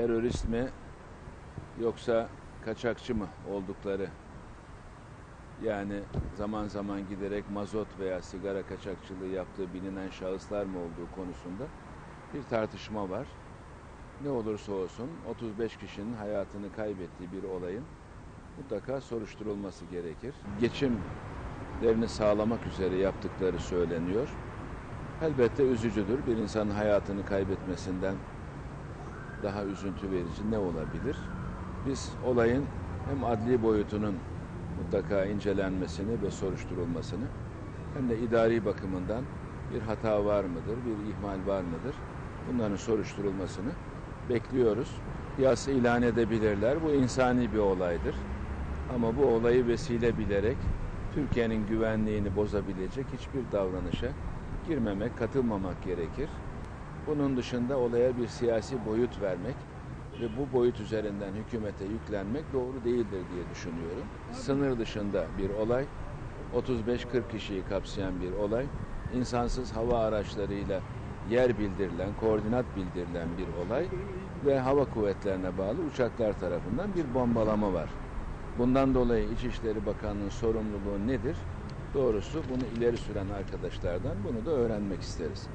terörist mi yoksa kaçakçı mı oldukları yani zaman zaman giderek mazot veya sigara kaçakçılığı yaptığı bilinen şahıslar mı olduğu konusunda bir tartışma var. Ne olursa olsun 35 kişinin hayatını kaybettiği bir olayın mutlaka soruşturulması gerekir. Geçimlerini sağlamak üzere yaptıkları söyleniyor. Elbette üzücüdür. Bir insanın hayatını kaybetmesinden daha üzüntü verici ne olabilir? Biz olayın hem adli boyutunun mutlaka incelenmesini ve soruşturulmasını hem de idari bakımından bir hata var mıdır, bir ihmal var mıdır? Bunların soruşturulmasını bekliyoruz. Yas ilan edebilirler. Bu insani bir olaydır. Ama bu olayı vesile bilerek Türkiye'nin güvenliğini bozabilecek hiçbir davranışa girmemek, katılmamak gerekir. Bunun dışında olaya bir siyasi boyut vermek ve bu boyut üzerinden hükümete yüklenmek doğru değildir diye düşünüyorum. Sınır dışında bir olay, 35-40 kişiyi kapsayan bir olay, insansız hava araçlarıyla yer bildirilen, koordinat bildirilen bir olay ve hava kuvvetlerine bağlı uçaklar tarafından bir bombalama var. Bundan dolayı İçişleri Bakanlığı'nın sorumluluğu nedir? Doğrusu bunu ileri süren arkadaşlardan bunu da öğrenmek isteriz.